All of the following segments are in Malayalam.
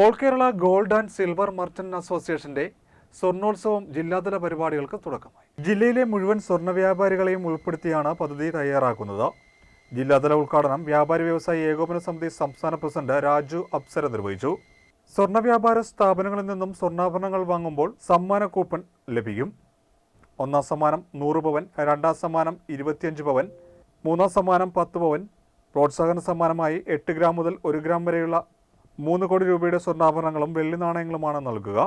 All Kerala gold and silver merchant അസോസിയേഷന്റെ സ്വർണോത്സവം ജില്ലാതല പരിപാടികൾക്ക് തുടക്കമായി. ജില്ലയിലെ മുഴുവൻ സ്വർണ വ്യാപാരികളെയും ഉൾപ്പെടുത്തിയാണ് പദ്ധതി തയ്യാറാക്കുന്നത്. ജില്ലാതല ഉദ്ഘാടനം വ്യാപാരി വ്യവസായി ഏകോപന സമിതി സംസ്ഥാന പ്രസിഡന്റ് രാജു അപ്സര നിർവഹിച്ചു. സ്വർണ വ്യാപാര സ്ഥാപനങ്ങളിൽ നിന്നും സ്വർണാഭരണങ്ങൾ വാങ്ങുമ്പോൾ സമ്മാന കൂപ്പൺ ലഭിക്കും. ഒന്നാം സമ്മാനം നൂറ് പവൻ രണ്ടാം സമ്മാനം ഇരുപത്തിയഞ്ച് പവൻ മൂന്നാം സമ്മാനം പത്ത് പവൻ പ്രോത്സാഹന സമ്മാനമായി എട്ട് ഗ്രാം മുതൽ ഒരു ഗ്രാം വരെയുള്ള മൂന്ന് കോടി രൂപയുടെ സ്വർണാഭരണങ്ങളും വെള്ളി നാണയങ്ങളുമാണ് നൽകുക.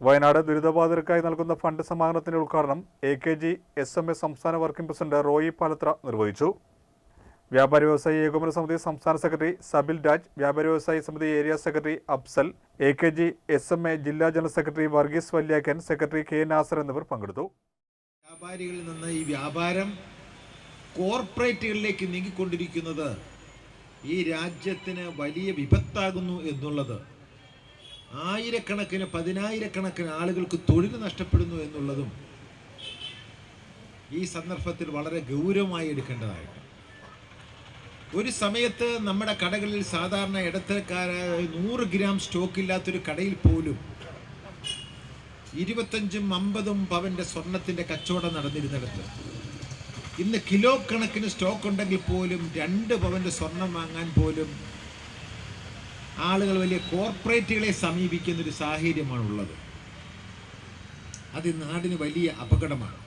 വയനാട് ദുരിതബാധിതർക്കായി നൽകുന്ന ഫണ്ട് സമാഹരണത്തിന്റെ ഉദ്ഘാടനം A K G S M A സംസ്ഥാന വർക്കിംഗ് പ്രസിഡന്റ് റോയി പാലത്ര നിർവഹിച്ചു. വ്യാപാരി വ്യവസായി ഏകോപന സമിതി സംസ്ഥാന സെക്രട്ടറി സബിൽ രാജ് വ്യാപാരി വ്യവസായി സമിതി area secretary Afsal A K G S M A ജില്ലാ general secretary Varghese Valyakkan secretary K Nasar എന്നിവർ പങ്കെടുത്തു. വ്യാപാരികളിൽ നിന്ന് ഈ വ്യാപാരം കോർപ്പറേറ്റുകളിലേക്ക് നീങ്ങിക്കൊണ്ടിരിക്കുന്നത് ഈ രാജ്യത്തിന് വലിയ വിപത്താകുന്നു എന്നുള്ളത് ആയിരക്കണക്കിന് പതിനായിരക്കണക്കിന് ആളുകൾക്ക് തൊഴിൽ നഷ്ടപ്പെടുന്നു എന്നുള്ളതും ഈ സന്ദർഭത്തിൽ വളരെ ഗൗരവമായി എടുക്കേണ്ടതായിട്ട്. ഒരു സമയത്ത് നമ്മുടെ കടകളിൽ സാധാരണ ഇടത്തരക്കാരായ നൂറ് ഗ്രാം സ്റ്റോക്ക് ഇല്ലാത്തൊരു കടയിൽ പോലും ഇരുപത്തഞ്ചും അമ്പതും പവന്റെ സ്വർണത്തിന്റെ കച്ചവടം നടന്നിരുന്നിടത്ത് ഇന്ന് കിലോ കണക്കിന് സ്റ്റോക്ക് ഉണ്ടെങ്കിൽ പോലും രണ്ട് പവന്റെ സ്വർണം വാങ്ങാൻ പോലും ആളുകൾ വലിയ കോർപ്പറേറ്റുകളെ സമീപിക്കുന്ന ഒരു സാഹചര്യമാണ് ഉള്ളത് അത് നാടിന് വലിയ അപകടമാണ്.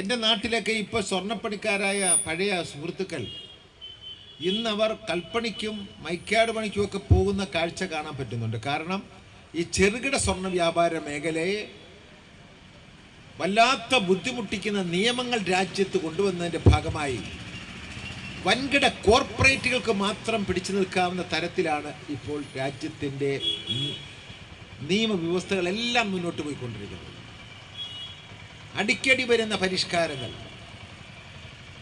എന്റെ നാട്ടിലൊക്കെ ഇപ്പോൾ സ്വർണപ്പണിക്കാരായ പഴയ സുഹൃത്തുക്കൾ ഇന്നവർ കൽപ്പണിക്കും മൈക്കാട് പണിക്കുമൊക്കെ പോകുന്ന കാഴ്ച കാണാൻ പറ്റുന്നുണ്ട്. കാരണം ഈ ചെറുകിട സ്വർണ വ്യാപാര മേഖലയെ വല്ലാത്ത ബുദ്ധിമുട്ടിക്കുന്ന നിയമങ്ങൾ രാജ്യത്ത് കൊണ്ടുവന്നതിന്റെ ഭാഗമായി വൻകിട കോർപ്പറേറ്റുകൾക്ക് മാത്രം പിടിച്ചു നിൽക്കാവുന്ന തരത്തിലാണ് ഇപ്പോൾ രാജ്യത്തിന്റെ നിയമവ്യവസ്ഥകളെല്ലാം മുന്നോട്ട് പോയിക്കൊണ്ടിരിക്കുന്നത്. അടിക്കടി വരുന്ന പരിഷ്കാരങ്ങൾ.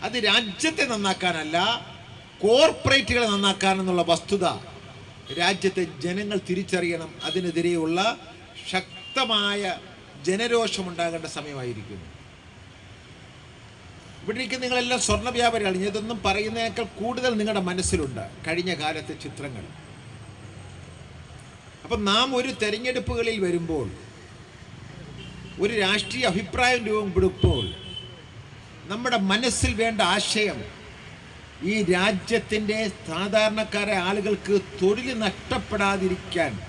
അത് രാജ്യത്തെ നന്നാക്കാനല്ല കോർപ്പറേറ്റുകളെ നന്നാക്കാനെന്നുള്ള വസ്തുത രാജ്യത്തെ ജനങ്ങൾ തിരിച്ചറിയണം. അതിനെതിരെയുള്ള ശക്തമായ ജനരോഷമുണ്ടാകേണ്ട സമയമായിരിക്കുന്നു. ഇവിടെ ഇരിക്കുന്ന നിങ്ങളെല്ലാം സ്വർണ വ്യാപാരികൾ ഇതൊന്നും പറയുന്നതിനേക്കാൾ കൂടുതൽ നിങ്ങളുടെ മനസ്സിലുണ്ട്. കഴിഞ്ഞ കാലത്തെ ചിത്രങ്ങൾ. അപ്പം നാം ഒരു തെരഞ്ഞെടുപ്പുകളിൽ വരുമ്പോൾ ഒരു രാഷ്ട്രീയ അഭിപ്രായം രൂപപ്പെടുമ്പോൾ നമ്മുടെ മനസ്സിൽ വേണ്ട ആശയം ഈ രാജ്യത്തിന്റെ സാധാരണക്കാരെ ആളുകൾക്ക് തൊഴിൽ നഷ്ടപ്പെടാതിരിക്കാൻ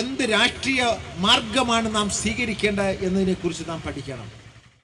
എന്ത് രാഷ്ട്രീയ മാർഗമാണ് നാം സ്വീകരിക്കേണ്ടത് എന്നതിനെക്കുറിച്ച് നാം പഠിക്കണം.